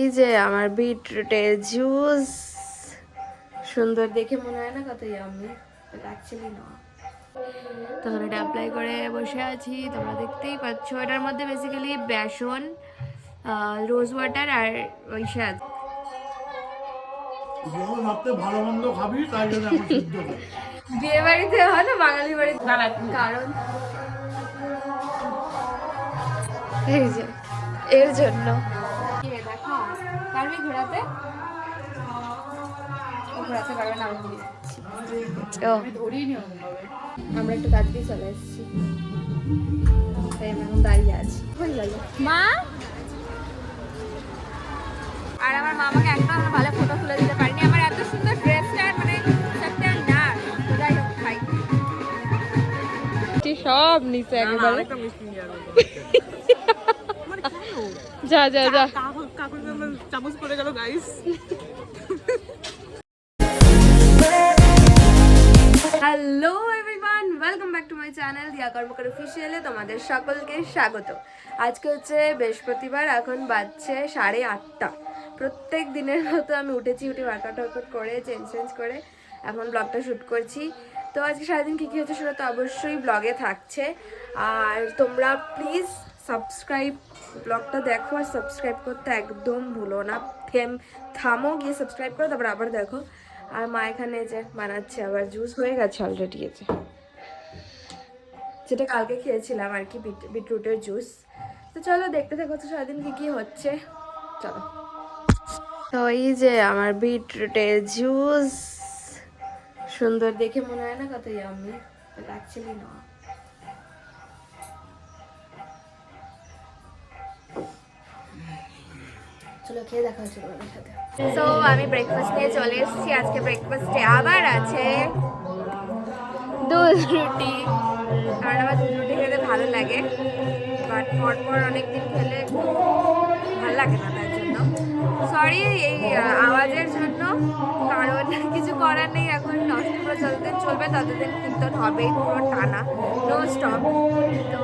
এই যে আমার বিটরুটের জুস। সুন্দর দেখে মনে হয় না কত ইয়ামি অ্যাকচুয়ালি না। তখন এটা অ্যাপ্লাই করে বসে আছি তোমরা দেখতেই পাচ্ছ। এটার মধ্যে বেসিক্যালি বেসন রোজ ওয়াটার আর ওই ভাবতে ভালো মন্দ খাবি তাই জন্য বিয়ে বাড়িতে হয় না বাঙালি বাড়িতে? কারণ? এই যে এর জন্য। পারবি ঘোরাতে? ঘোরাতে পারবে না আমি ঘুরিয়ে দিচ্ছি। ও আমরা একটু তাড়াতাড়ি চলে এসেছি। তাই আমি এখন দাঁড়িয়ে আছি। হয়ে গেল। মা? আর আমার মামাকে একটা আমরা ভালো ফটো তুলে দিতে পারিনি। আমার এত সুন্দর ড্রেসটা মানে সত্যি না। যাই হোক খাই। সব নিচে একেবারে। যা যা যা। পড়ে গেল guys hello everyone welcome back to my channel Diya Karmakar অফিসিয়ালে তোমাদের সকলকে স্বাগত। আজকে হচ্ছে বৃহস্পতিবার, এখন বাজছে সাড়ে আটটা। প্রত্যেক দিনের মতো আমি উঠেছি, উঠে ওয়ার্কআউট ওয়ার্কআউট করে চেঞ্জ চেঞ্জ করে, এখন ব্লগটা শ্যুট করছি। তো আজকে সারাদিন কী কী হচ্ছে সেটা তো অবশ্যই ব্লগে থাকছে। আর তোমরা প্লিজ সাবস্ক্রাইব, ব্লগটা দেখো আর সাবস্ক্রাইব করতে একদম ভুলো না। থেম থামো, গিয়ে সাবস্ক্রাইব করো, তারপর আবার দেখো। আর মা এখানে যে বানাচ্ছে, আবার জুস হয়ে গেছে অলরেডি এসে যেটা কালকে খেয়েছিলাম আর কি, বিট বিটরুটের জুস তো চলো দেখতে থাকো তো সারাদিন কি কি হচ্ছে। চলো। তো এই যে আমার বিটরুটের জুস সুন্দর দেখে মনে হয় না কত ইয়ামি অ্যাকচুয়ালি না চলো খেয়ে দেখা হচ্ছে তোমাদের সাথে। সো আমি ব্রেকফাস্ট নিয়ে চলে এসেছি। আজকে ব্রেকফাস্টে আবার আছে দুধ রুটি। কারণ আমার দুধ রুটি খেতে ভালো লাগে। বাট পরপর অনেকদিন খেলে ভালো লাগে না তার জন্য। সরি এই আওয়াজের জন্য। কারণ কিছু করার নেই অষ্টপুরো যতদিন চলবে ততদিন কীর্তন হবেই পুরো টানা নো স্টপ তো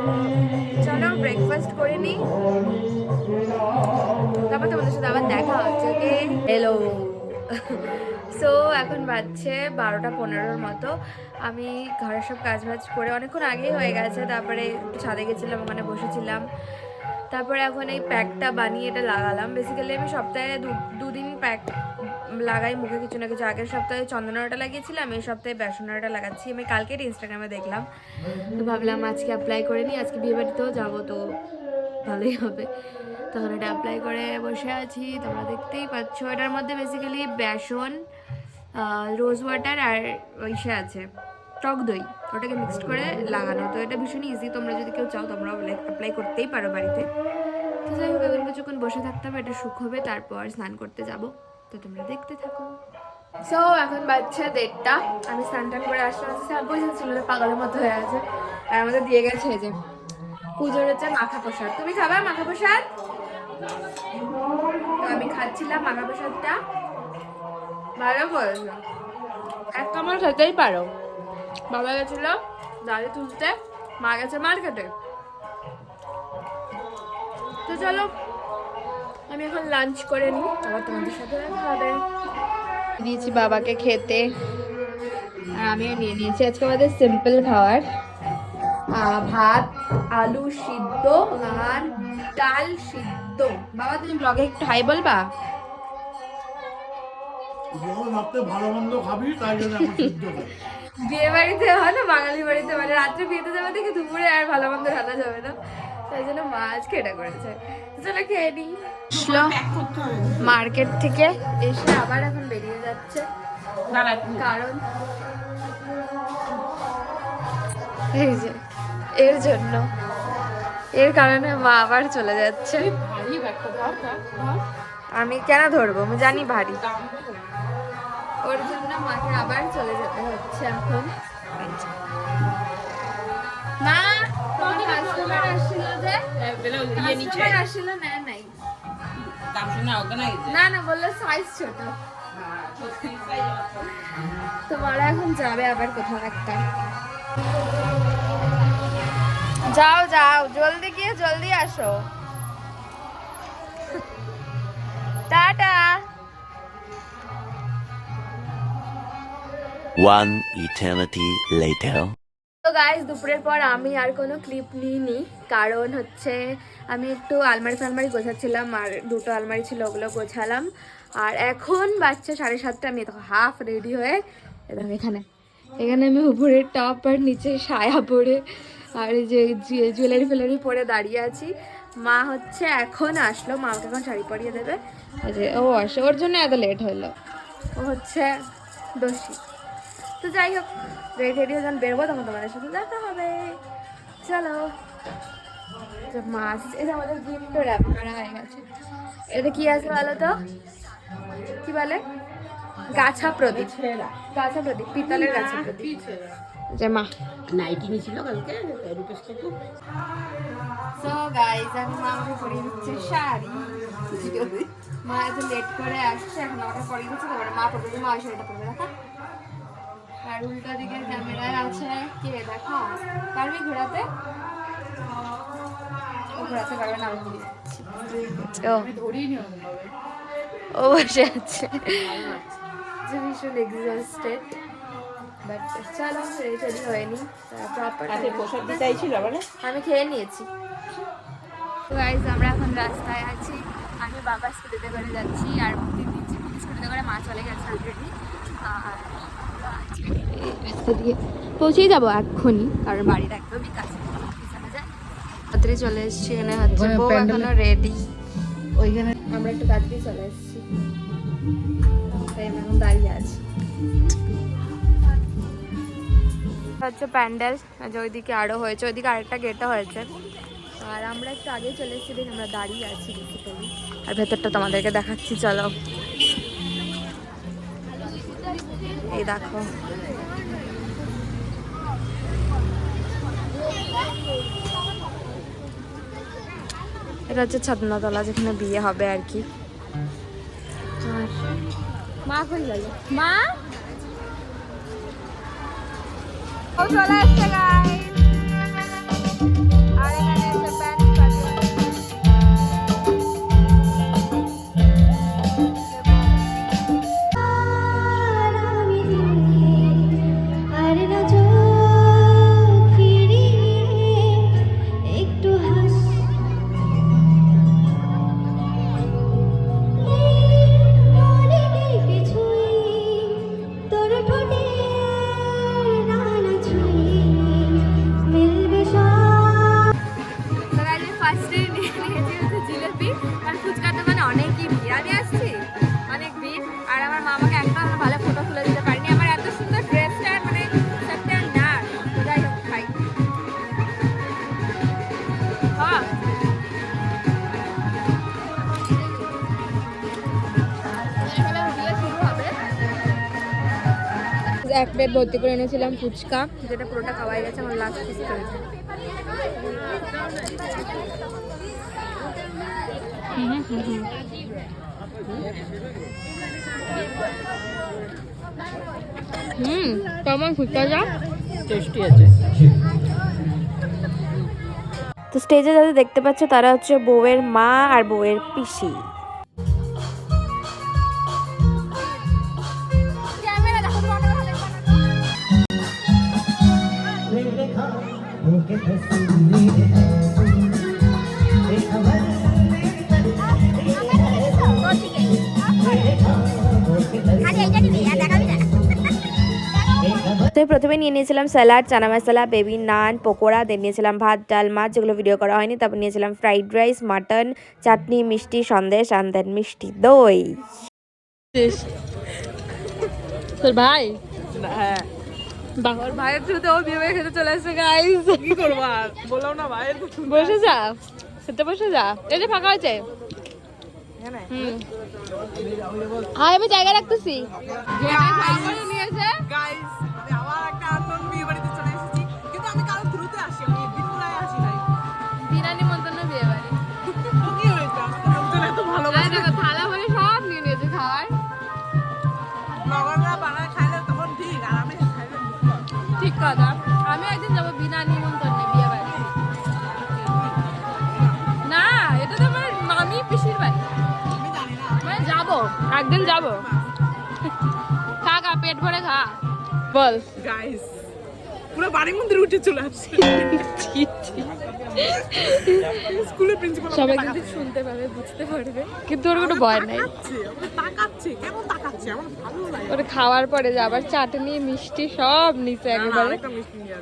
চলো ব্রেকফাস্ট করে নিই। তারপর তোমাদের সাথে আবার দেখা হচ্ছে ওকে হ্যালো সো এখন বাজছে বারোটা পনেরোর মতো। আমি ঘরের সব কাজ বাজ করে অনেকক্ষণ আগেই হয়ে গেছে তারপরে একটু ছাদে গেছিলাম ওখানে বসেছিলাম। তারপরে এখন এই প্যাকটা বানিয়ে এটা লাগালাম। বেসিক্যালি আমি সপ্তাহে দু- দুদিন প্যাক লাগাই, মুখে কিছু না কিছু। আগের সপ্তাহে চন্দনাটা লাগিয়েছিলাম, এই সপ্তাহে বেসনাটা লাগাচ্ছি। আমি কালকে ইনস্টাগ্রামে দেখলাম। তো ভাবলাম আজকে অ্যাপ্লাই করে নিই, আজকে বিয়ে বাড়িতেও যাব, তো ভালোই হবে। তখন এটা অ্যাপ্লাই করে বসে আছি, তোমরা দেখতেই পাচ্ছ। এটার মধ্যে বেসিক্যালি বেসন রোজ ওয়াটার আর ইসে আছে, টক দই। ওটাকে মিক্সড করে লাগানো। তো এটা ভীষণ ইজি তোমরা যদি কেউ চাও তোমরা অ্যাপ্লাই করতেই পারো বাড়িতে। তো যাই হোক এখন কিছুক্ষণ বসে থাকতে হবে, এটা শুক হবে, তারপর স্নান করতে যাব। তো তোমরা দেখতে থাকো। সো এখন বাচ্চা দেড়টা। আমি স্নান টান করে আসলাম। স্নান পয়সা ছিল পাগলের মতো হয়ে আছে। আর আমাদের দিয়ে গেছে যে পুজোর হচ্ছে মাখা প্রসাদ। তুমি খাবা মাখা প্রসাদ? তো আমি খাচ্ছিলাম মাখা প্রসাদটা। ভালো করেছ। এক কামড় খেতেই পারো। বাবা গেছিল দাঁড়িয়ে তুলতে মা গেছে মার্কেটে। তো চলো আমি এখন লাঞ্চ করে নিই আবার তোমাদের সাথে দেখা হবে। দিয়েছি বাবাকে খেতে আর আমিও নিয়ে নিয়েছি আজকে আমাদের সিম্পল খাবার। ভাত আলু সিদ্ধ আর ডাল সিদ্ধ। বাবা তুমি ব্লগে একটু হাই বলবা? ভালো মন্দ খাবি তাই জন্য বিয়ে বাড়িতে হয় না বাঙালি বাড়িতে মানে রাত্রে বিয়েতে যাবে দেখে দুপুরে আর ভালো মন্দ রান্না যাবে না। তাই জন্য মা আজকে এটা করেছে। চলো খেয়ে নিই। মার্কেট থেকে এসে আবার এখন বেরিয়ে যাচ্ছে। কারণ এই যে এর জন্য। এর কারণে মা আবার চলে যাচ্ছে। আমি কেন ধরবো? আমি জানি ভারী। ওর জন্য মাকে আবার চলে যেতে হচ্ছে এখন। মা কাস্টমার আসছিল যে? কাস্টমার আসছিল না দাম শুনে অর্গানাইজ না না বলল সাইজ ছোট। তোমার এখন যাবে আবার কোথাও একটা। যাও যাও জলদি গিয়ে জলদি আসো। Tata. One eternity later. Guys দুপুরের পর আমি আর কোনো ক্লিপ নিইনি। কারণ হচ্ছে আমি একটু আলমারি ফালমারি গোছাচ্ছিলাম আর দুটো আলমারি ছিল ওগুলো গোছালাম। আর এখন বাচ্চা সাড়ে সাতটা, আমি তখন হাফ রেডি হয়ে এরকম এখানে। এখানে আমি উপরে টপ আর নিচে সায়া পরে আর যে জুয়েলারি ফেলারি পরে দাঁড়িয়ে আছি। মা হচ্ছে এখন আসলো, মা আমাকে এখন শাড়ি পরিয়ে দেবে। ও আসে, ওর জন্য এত লেট হলো। ও হচ্ছে দোষী। তো যাই হোক রেডি রেডি যখন বেরোবো তখন তোমাদের সাথে দেখা হবে। চলো। মাছ এটা আমাদের গিফটও র্যাপ করা হয়ে গেছে। এটা কি আছে বলো তো? কি বলে? গাছা প্রদীপ। গাছা প্রদীপ পিতলের গাছা প্রদীপ। যে মা। নাইটি নিয়েছিল কালকে রূপেশ কাকু। সো গাইস মা আমাকে পরিয়ে দিচ্ছে শাড়ি। মা এত লেট করে আসছে এখন আমাকে পরিয়ে দিচ্ছে তারপরে মা পড়বে মা শাড়িটা পরবে দেখা? আর উল্টো দিকে ক্যামেরায় আছে কে দেখা? পারবি ঘোরাতে? ঘোরাতে পারবে না আমি। ও। ও বসে আছে। যে ভীষণ এক্সস্টেড বাট চলো রেডি টেডি হয়নি প্রপার দিতে চাইছিল মানে? আমি খেয়ে নিয়েছি। তো গাইজ আমরা এখন রাস্তায় আছি। আমি বাবার স্কুটিতে করে যাচ্ছি আর দিদি স্কুটিতে করে মা চলে গেছে অলরেডি আর রাস্তা দিয়ে পৌঁছেই যাব এক্ষুনি। কারণ বাড়ির একদমই কাছে। চলে এসেছি এখানে হচ্ছে বউ এখনও রেডি ওইখানে আমরা একটু তাড়াতাড়ি চলে এসেছি। তাই এখন দাঁড়িয়ে আছি। হচ্ছে প্যান্ডেল যে ওইদিকে আরও হয়েছে ওইদিকে আরেকটা গেটও হয়েছে। আর আমরা একটু আগে চলে এসেছি আমরা দাঁড়িয়ে আছি বেসিক্যালি আর ভেতরটা তোমাদেরকে দেখাচ্ছি চলো। এই দেখো। এটা হচ্ছে ছাদনাতলা যেখানে বিয়ে হবে আর কি। মা চলে। এসছে গাইস এক প্লেট ভর্তি করে এনেছিলাম ফুচকা। যেটা পুরোটা খাওয়াই গেছে আমার লাস্ট পিস চলছে হুম কেমন ফুচকা যা? টেস্টি আছে। তো স্টেজে যাদের দেখতে পাচ্ছ তারা হচ্ছে বউয়ের মা আর বউয়ের পিসি। তো প্রথমে নিয়ে নিয়েছিলাম salad chana masala baby naan pakora then নিয়েছিলাম ভাত ডাল মাছ যেগুলো ভিডিও করা হয়নি তারপর নিয়েছিলাম ফ্রাইড রাইস মাটন চাটনি মিষ্টি সন্দেশ আর দেন মিষ্টি দই। ভাই? হ্যাঁ। ওর ভাইয়ের থ্রুতে ও বিয়ে খেতে চলে আসছে গাইস কি করব আর? বললাম না ভাইয়ের বসে যা। খেতে বসে যা। এই যে ফাঁকা আছে হ্যাঁ আমি জায়গা রাখতেছি। নিয়েছে গাইস একদিন যাব। খা খা পেট ভরে খা। বল। গাইস পুরো বাড়ির মধ্যে উঠে চলে আসছে। স্কুলের প্রিন্সিপাল সবাই কিন্তু শুনতে পাবে বুঝতে পারবে। কিন্তু ওর কোনো ভয় নাই। তাকাচ্ছে কেমন তাকাচ্ছে? আমার ভালো লাগে। ওর খাওয়ার পরে যে আবার চাটনি মিষ্টি সব নিচে একেবারে। মিষ্টি নিয়ে।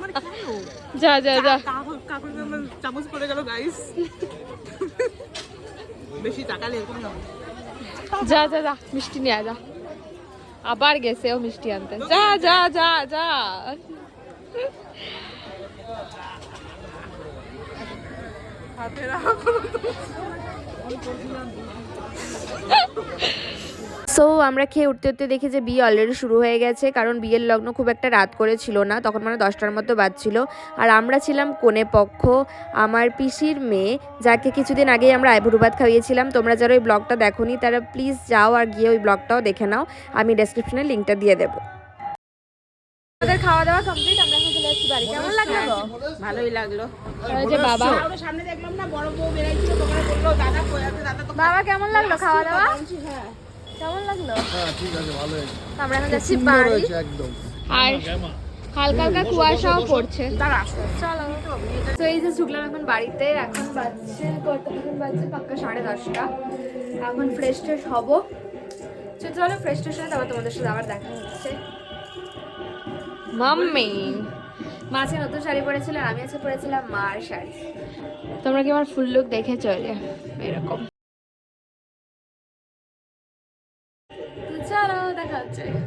মানে যা যা যা। আমার চামচ পড়ে গেল গাইস বেশি তাকালে এরকম হবে। যা যা যা মিষ্টি নিয়ে যা। আবার গেছে ও মিষ্টি আনতে। যা যা যা যা। হাতে রাখো সো আমরা খেয়ে উঠতে উঠতে দেখি যে বিয়ে অলরেডি শুরু হয়ে গেছে। কারণ বিয়ের লগ্ন খুব একটা রাত করে ছিল না। তখন মানে দশটার মতো বাজছিল। আর আমরা ছিলাম কোণে পক্ষ। আমার পিসির মেয়ে যাকে কিছুদিন আগেই আমরা আইভুরু ভাত খাইয়েছিলাম। তোমরা যারা ওই ব্লগটা দেখোনি তারা প্লিজ যাও আর গিয়ে ওই ব্লগটাও দেখে নাও। আমি ডেসক্রিপশনে লিঙ্কটা দিয়ে দেবো। আমাদের খাওয়া দাওয়া কমপ্লিট আমরা এখন চলে আসছি বাড়ি। কেমন লাগল? ভালোই লাগল। ওই যে বাবা। সামনে দেখলাম না বড় বউ বেরাইছিল তোমরা বলল দাদা দাদা বাবা কেমন লাগল খাওয়া দাওয়া কেমন লাগল? হ্যাঁ ঠিক আছে ভালো হয়েছে আমরা এখন যাচ্ছি বাড়ি। একদম। আর হালকা হালকা কুয়াশাও পড়ছে। দাঁড়া চলো তো এই যে ঢুকলাম এখন বাড়িতে এখন বাজছে কত? এখন বাজছে পাক্কা সাড়ে দশটা। এখন ফ্রেশ ট্রেশ হব। তো চলো ফ্রেশ ট্রেশ হয়ে তারপর তোমাদের সাথে আবার দেখা হচ্ছে। মাম্মি। মাঝে নতুন শাড়ি পরেছিল আর আমি আজকে পরেছিলাম মার শাড়ি। তোমরা কি আমার ফুল লুক দেখে চলে এরকম। তো চলো দেখা হচ্ছে